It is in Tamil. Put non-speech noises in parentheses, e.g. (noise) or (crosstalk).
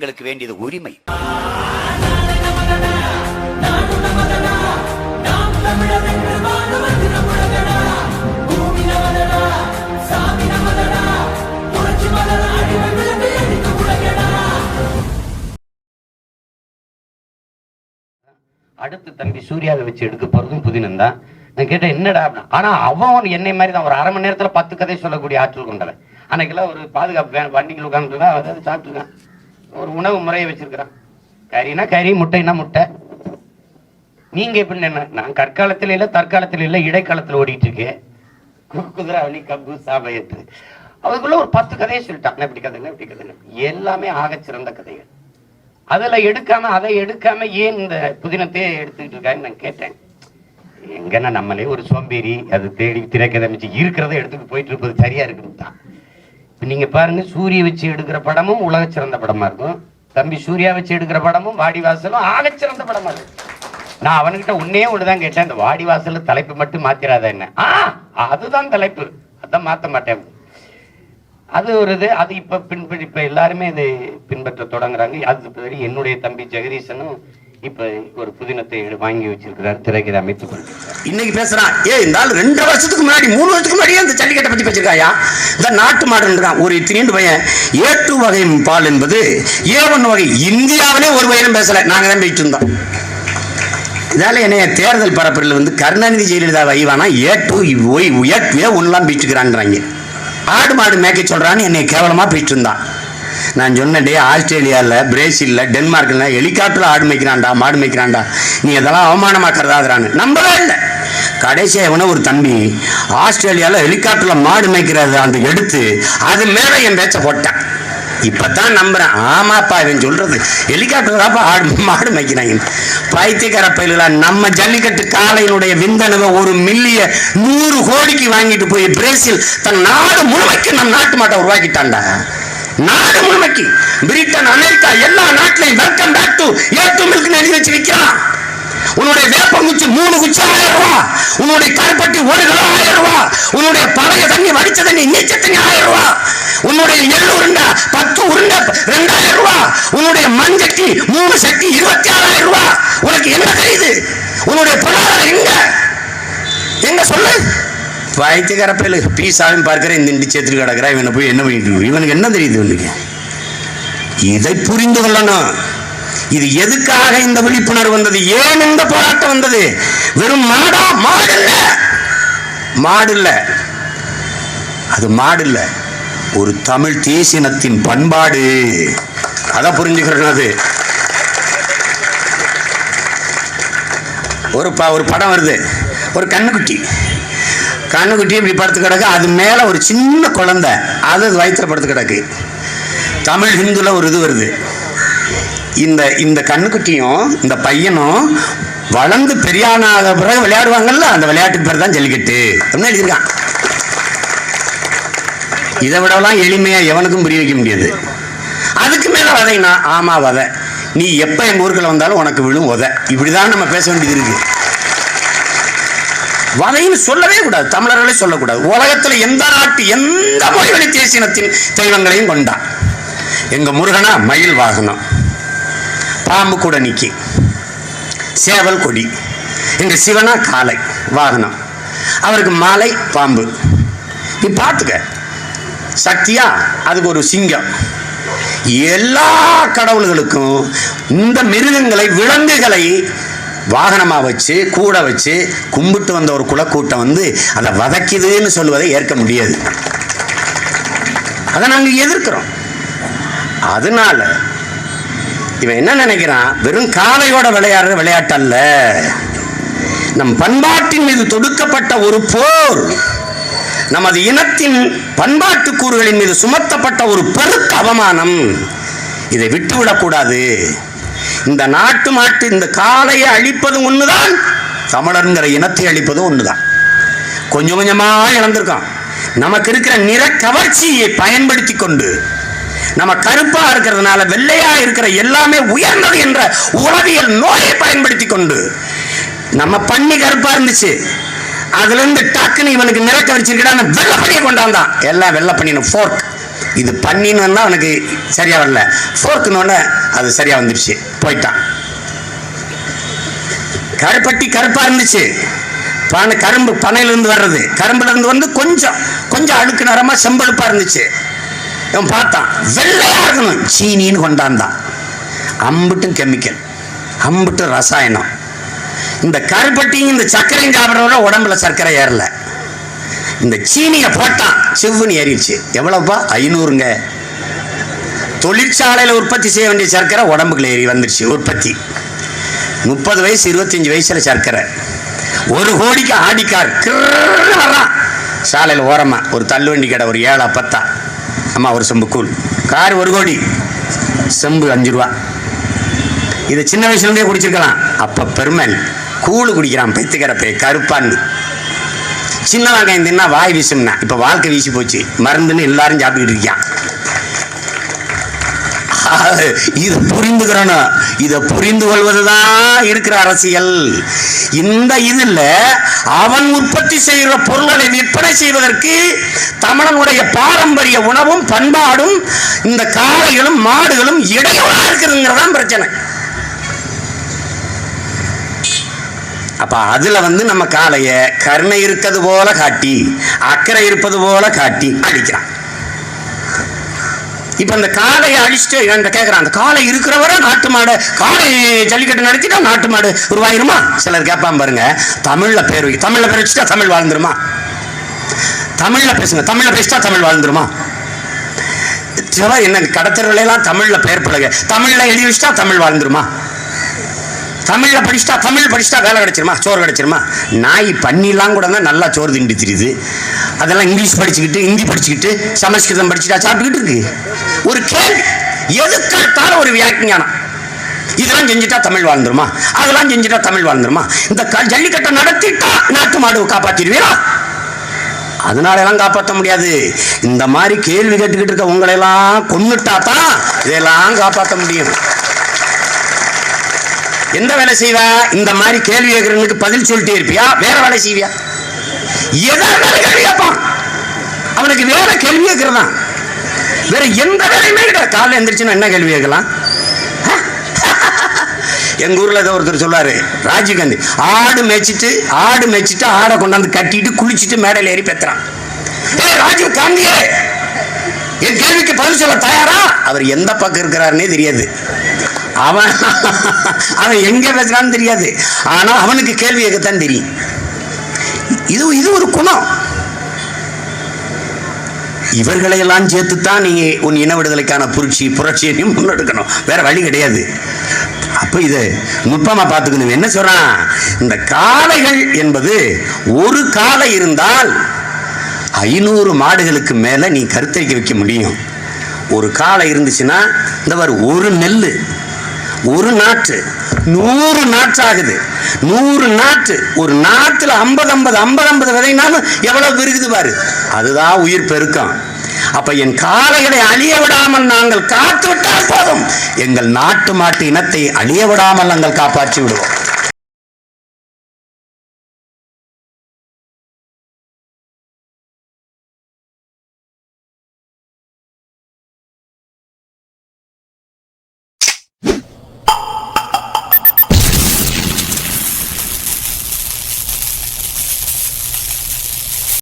எங்களுக்கு வேண்டியது உரிமை. அடுத்து தம்பி சூர்யாவை வச்சு எடுக்க போறதும் புதினம் தான் நான் கேட்டேன் என்னடா? ஆனா அவன் என்னை மாதிரி தான் ஒரு அரை மணி நேரத்துல பத்து கதை சொல்லக்கூடிய ஆற்றல் கொண்டவன். அன்னைக்கெல்லாம் ஒரு பாதுகாப்பு வண்டிகள் உட்காந்துருக்கான் அதாவது சாப்பிட்டுருக்கான் ஒரு உணவு முறையை வச்சிருக்கிறான் கறினா கறி முட்டைனா முட்டை. நீங்க எப்படி என்ன நான் கற்காலத்தில் இல்ல தற்காலத்தில் இல்ல இடைக்காலத்தில் ஓடிட்டு இருக்கேன் குதிராவளி கம்பு சாபயத்து அதுக்குள்ள ஒரு பத்து கதையை சொல்லிட்டான். இப்படி கதை இப்படி கதை எல்லாமே ஆகச் சிறந்த கதைகள். அதுல எடுக்காம அதை எடுக்காம ஏன் இந்த புதினத்தையே எடுத்துக்கிட்டு இருக்கான்னு நான் கேட்டேன். எங்கன்னா நம்மளே ஒரு சோம்பேறி அது தேடி திரைக்கதை இருக்கிறத எடுத்துட்டு போயிட்டு இருப்பது சரியா இருக்குன்னு தான். இப்ப நீங்க பாருங்க சூரிய வச்சு எடுக்கிற படமும் உலக சிறந்த படமா இருக்கும். தம்பி சூர்யா வச்சு எடுக்கிற படமும் வாடிவாசலும் ஆகச் சிறந்த படமா இருக்கும். நான் அவன்கிட்ட ஒன்னே ஒண்ணுதான் கேட்டேன் இந்த வாடிவாசல் தலைப்பு மட்டும் மாத்திராத என்ன? ஆ அதுதான் தலைப்பு. அதான் மாத்த மாட்டேன். அது ஒரு இது அது இப்ப பின்பற்றி இப்ப எல்லாருமே இது பின்பற்ற தொடங்குறாங்க. அது என்னுடைய தம்பி ஜெகதீசனும் இப்ப ஒரு புதினத்தை வாங்கி வச்சிருக்கிறார் திரைக்கதை அமைத்துக் கொண்டிருக்கிறார். இன்னைக்கு பேசுறான் ஏ இருந்தாலும் ரெண்டு வருஷத்துக்கு முன்னாடி மூணு வருஷத்துக்கு முன்னாடியே அந்த ஜல்லிக்கட்டை பத்தி பேசிருக்காயா? இந்த நாட்டு மாடுன்றான் ஒரு திடீர்னு பையன் ஏ டூ வகை பால் என்பது ஏ ஒன் வகை. இந்தியாவிலே ஒரு வகையிலும் பேசல. நாங்க தான் போயிட்டு இருந்தோம். இதால என்னைய தேர்தல் பரப்புரையில் வந்து கருணாநிதி ஜெயலலிதா வைவானா ஏ டூ ஒய் ஏ ஒன்லாம் போயிட்டுக்கிறான்றாங்க ஆடு மாடு மேய்க்க சொல்றான்னு என்னை கேவலமா போயிட்டு இருந்தான். நான் சொன்னேன் ஆஸ்திரேலியாவில் பிரேசில்ல டென்மார்க்ல ஹெலிகாப்டர்ல ஆடு மேய்க்கிறான்டா மாடு மேய்க்கிறான்டா. நீ அதெல்லாம் அவமானமா நம்பவே இல்லை. கடைசியா எவனோ ஒரு தம்பி ஆஸ்திரேலியாவில் ஹெலிகாப்டர்ல மாடு மேய்க்கிறது அந்த எடுத்து அது மேல என் பேச்சை போட்டேன். இப்போ இப்பதான் நம்புறேன். ஆமாப்பா இவன் சொல்றது. ஹெலிகாப்டர் தான்ப்பா ஆடு மாடு மேய்க்கிறாங்க. பைத்தியக்கார பயிலா நம்ம ஜல்லிக்கட்டு காளையினுடைய விந்தனவை ஒரு மில்லிய நூறு கோடிக்கு வாங்கிட்டு போய் பிரேசில் தன் நாடு முழுமைக்கு நம் நாட்டு மாட்டை உருவாக்கிட்டான்டா. நாடு முழுமைக்கு பிரிட்டன் அமெரிக்கா எல்லா நாட்டிலையும் welcome back to A milk எழுதி வச்சு விற்கிறான் உன்னுடைய வேப்பங்குச்சி மூணு குச்சி ஆயிரம் ரூபா. உன்னுடைய கருப்பட்டி ஒரு கிலோ ஆயிரம் ரூபா. உன்னுடைய பழைய தண்ணி வடிச்ச தண்ணி நீச்ச தண்ணி ஆயிரம் ரூபா. உன்னுடைய எள்ளு உருண்டை பத்து உருண்டை ரெண்டாயிரம் ரூபா. உன்னுடைய மஞ்சட்டி மூணு சட்டி இருபத்தி ஆறாயிரம் ரூபா. உனக்கு என்ன தெரியுது? உன்னுடைய பொருளாதாரம் எங்க? எங்க சொல்லு? வயிற்றுக்கார பி சாமி பார்க்கிற இந்த இண்டி சேர்த்துட்டு கிடக்குறா இவனை போய் என்ன பண்ணிட்டு இவனுக்கு என்ன தெரியுது இவனுக்கு? இதை புரிந்து கொள்ளணும். இது எதுக்காக இந்த விழிப்புணர்வு வந்தது? ஏன் இந்த போராட்டம் வந்தது? வெறும் மாடா மாடு இல்லை மாடு இல்ல அது மாடு இல்லை ஒரு தமிழ் தேசினத்தின் பண்பாடு. அதை புரிஞ்சுக்கிறேன் அது. ஒரு ப ஒரு படம் வருது. ஒரு கண்ணுக்குட்டி. கண்ணுக்குட்டி இப்படி படுத்து கிடக்கு. அது மேலே ஒரு சின்ன குழந்தை. அது வயிற்றுல படுத்து கிடக்கு. தமிழ் ஹிந்துல ஒரு இது வருது. இந்த இந்த கண்ணுக்குட்டியும் இந்த பையனும் வளர்ந்து பெரியானாத பிறகு விளையாடுவாங்கல்ல? அந்த விளையாட்டுக்கு பேர் தான் ஜல்லிக்கட்டு. அப்படின்னு எழுதியிருக்கான். இதை விடலாம் எளிமையாக எவனுக்கும் புரிய வைக்க முடியாது. அதுக்கு மேலே வதைனா ஆமாம் வதை. நீ எப்போ எங்கள் ஊருக்குள்ள வந்தாலும் உனக்கு விழும் உதை இப்படிதான் நம்ம பேச வேண்டியது இருக்குது வதைன்னு சொல்லவே கூடாது தமிழர்களே சொல்லக்கூடாது. உலகத்துல எந்த நாட்டு எந்த மொழிவழி தேசினத்தின் தெய்வங்களையும் கொண்டான். எங்க முருகனா மயில் வாகனம் பாம்பு கூட நிக்கி சேவல் கொடி எங்க சிவனா காளை வாகனம் அவருக்கு மாலை பாம்பு. நீ பார்த்துக்க சக்தியா அதுக்கு ஒரு சிங்கம். எல்லா கடவுள்களுக்கும் இந்த மிருகங்களை விலங்குகளை வாகனமா வச்சு கூட வச்சு கும்பிட்டு வந்த ஒரு குலக்கூட்டம் வந்து அதை வதக்கிதுன்னு சொல்லுவதை ஏற்க முடியாது. அதை நாங்க எதிர்க்கிறோம். அதனால இவன் என்ன நினைக்கிறான்? வெறும் காலையோட விளையாடுற விளையாட்டு அல்ல. நம் பண்பாட்டின் மீது தொடுக்கப்பட்ட ஒரு போர் நமது இனத்தின் பண்பாட்டு கூறுகளின் மீது சுமத்தப்பட்ட ஒரு பெருத்த அவமானம் இதை விட்டுவிடக்கூடாது இந்த நாட்டு மாட்டு இந்த காளையை அழிப்பதும் ஒண்ணுதான் தமிழருங்கிற இனத்தை அழிப்பதும் ஒண்ணுதான். கொஞ்சம் கொஞ்சமா இழந்திருக்கான். நமக்கு இருக்கிற நிற கவர்ச்சியை பயன்படுத்தி கொண்டு நம்ம கருப்பா இருக்கிறதுனால வெள்ளையா இருக்கிற எல்லாமே உயர்ந்தது என்ற உளவியல் நோயை பயன்படுத்தி கொண்டு நம்ம பண்ணி கருப்பா இருந்துச்சு. அதுல இருந்து டக்குன்னு இவனுக்கு நிறக்க வச்சிருக்கா வெள்ள பண்ணியை கொண்டாந்தான். எல்லாம் வெள்ளை பண்ணின ஃபோர்க் இது பண்ணின்னு தான் அவனுக்கு சரியா வரல. ஃபோர்க்குன்னு அது சரியாக வந்துருச்சு போயிட்டான். கருப்பட்டி கருப்பாக இருந்துச்சு. பனை கரும்பு பனையிலேருந்து வர்றது. கரும்புலேருந்து வந்து கொஞ்சம் கொஞ்சம் அழுக்கு நேரமாக செம்பழுப்பாக இருந்துச்சு. இவன் பார்த்தான். வெள்ளையாக இருக்கணும். சீனின்னு கொண்டாந்தான். அம்புட்டும் கெமிக்கல். அம்புட்டும் ரசாயனம். இந்த கருப்பட்டியும் இந்த சர்க்கரையும் சாப்பிட்றவங்க உடம்புல சர்க்கரை ஏறல. இந்த சீனியை போட்டான். செவ்வுன்னு ஏறிடுச்சு. எவ்வளோப்பா ஐநூறுங்க. தொழிற்சாலையில் உற்பத்தி செய்ய வேண்டிய சர்க்கரை உடம்புக்குள்ள ஏறி வந்துருச்சு உற்பத்தி. முப்பது வயசு இருபத்தஞ்சி வயசில் சர்க்கரை. ஒரு கோடிக்கு ஆடிக்கார். வர்றான் சாலையில் ஓரமாக ஒரு தள்ளுவண்டி கடை ஒரு ஏழா பத்தா அம்மா ஒரு செம்பு கூழ் கார் ஒரு கோடி செம்பு அஞ்சு ரூபா இதை சின்ன வயசுலேருந்தே குடிச்சிருக்கலாம் அப்போ பெருமல் கூழு குடிக்கிறான் பைத்துக்கரப்பே கருப்பான்னு சின்ன வெங்காயம் தின்னா வாய் வீசும்னா இப்போ வாழ்க்கை வீசி போச்சு மருந்துன்னு எல்லாரும் சாப்பிட்டுக்கிட்டு இருக்கான் இது புரிந்துக்கிறணும் இதை புரிந்து கொள்வதுதான் இருக்கிற அரசியல். இந்த இதில் அவன் உற்பத்தி செய்கிற பொருள்களை விற்பனை செய்வதற்கு தமிழனுடைய பாரம்பரிய உணவும் பண்பாடும் இந்த காளைகளும் மாடுகளும் இடையூறா இருக்குதுங்கிறதான் பிரச்சனை. அப்போ அதில் வந்து நம்ம காளையை கருணை இருக்கிறது போல காட்டி அக்கறை இருப்பது போல காட்டி அடிக்கிறான் இப்ப அந்த காளையை அழிச்சிட்டு என்கிட்ட கேட்கிறான் அந்த காளை இருக்கிறவரை நாட்டு மாடு காளை ஜல்லிக்கட்டு நடத்திட்டா நாட்டு மாடு உருவாயிருமா? சிலர் கேட்பான் பாருங்க தமிழ்ல பேர் வை தமிழ்ல பேர் வச்சுட்டா தமிழ் வாழ்ந்துருமா? தமிழ்ல பேசுங்க தமிழ்ல பேசிட்டா தமிழ் வாழ்ந்துருமா? சில என்ன கடத்தர்களெல்லாம் தமிழ்ல பெயர் பழக தமிழ்ல எழுதி வச்சுட்டா தமிழ் வாழ்ந்துருமா? தமிழ்ல படிச்சுட்டா தமிழ் படிச்சுட்டா வேலை கிடைச்சிருமா? சோறு கிடைச்சிருமா? நாய் பண்ணிலாம் கூட தான் நல்லா சோறு திண்டி தெரியுது. அதெல்லாம் இங்கிலீஷ் படிச்சுக்கிட்டு ஹிந்தி படிச்சுக்கிட்டு சமஸ்கிருதம் படிச்சுட்டா சாப்பிட்டுக்கிட்டு இருக்கு. ஒரு கேள்வி. எதுக்கெடுத்தாலும் ஒரு வியாக்கியானம். இதெல்லாம் செஞ்சுட்டா தமிழ் வாழ்ந்துருமா? அதெல்லாம் செஞ்சுட்டா தமிழ் வாழ்ந்துருமா? இந்த க- ஜல்லிக்கட்டை நடத்திட்டா நாட்டு மாடு காப்பாற்றிடுவீரா அதனால எல்லாம் காப்பாற்ற முடியாது. இந்த மாதிரி கேள்வி கேட்டுக்கிட்டு இருக்க உங்களை எல்லாம் தான் இதெல்லாம் காப்பாற்ற முடியும். எந்த வேலை செய்வா? இந்த மாதிரி கேள்வி கேட்கறவனுக்கு பதில் சொல்லிட்டே இருப்பியா? வேற வேலை செய்வியா? எதாவது வேலை கேள்வி கேட்பான் அவனுக்கு வேற கேள்வி கேட்கறதான் வேற எந்த வேலையுமே கிடையாது காலைல எந்திரிச்சுன்னா என்ன கேள்வி கேட்கலாம்? எங்கள் (laughs) எங்க ஊர்ல ஏதோ ஒருத்தர் சொல்லுவாரு ராஜீவ்காந்தி ஆடு மேய்ச்சிட்டு ஆடு மேய்ச்சிட்டு ஆடை கொண்டாந்து கட்டிட்டு குளிச்சுட்டு மேடையில் ஏறி பெத்துறான். ராஜீவ் காந்தியே என் கேள்விக்கு பதில் சொல்ல தயாரா? அவர் எந்த பக்கம் இருக்கிறாருன்னே தெரியாது. அவன் (laughs) அவன் எங்க பேசுறான்னு தெரியாது. ஆனா அவனுக்கு கேள்வி கேட்கத்தான் தெரியும். இது இது ஒரு குணம். இவர்களையெல்லாம் சேர்த்துத்தான் நீ உன் இன விடுதலைக்கான புரட்சி புரட்சியையும் முன்னெடுக்கணும். வேற வழி கிடையாது. அப்போ இது நுட்பமாக பார்த்துக்கணும். என்ன சொல்கிறான் இந்த காளைகள் என்பது ஒரு காலை இருந்தால் ஐநூறு மாடுகளுக்கு மேலே நீ கருத்தரிக்க வைக்க முடியும். ஒரு காளை இருந்துச்சுன்னா இந்த பாரு ஒரு நெல் ஒரு நாற்று நூறு நாட்ஸ் ஆகுது நூறு நாற்று ஒரு நாட்டுல ஐம்பது ஐம்பது ஐம்பது ஐம்பது விதைனாலும் எவ்வளவு பெருகுது பாரு. அதுதான் உயிர் பெருக்கம். அப்ப என் காளைகளை அழிய விடாமல் நாங்கள் காத்து விட்டால் போதும். எங்கள் நாட்டு மாட்டு இனத்தை அழிய விடாமல் நாங்கள் காப்பாற்றி விடுவோம்.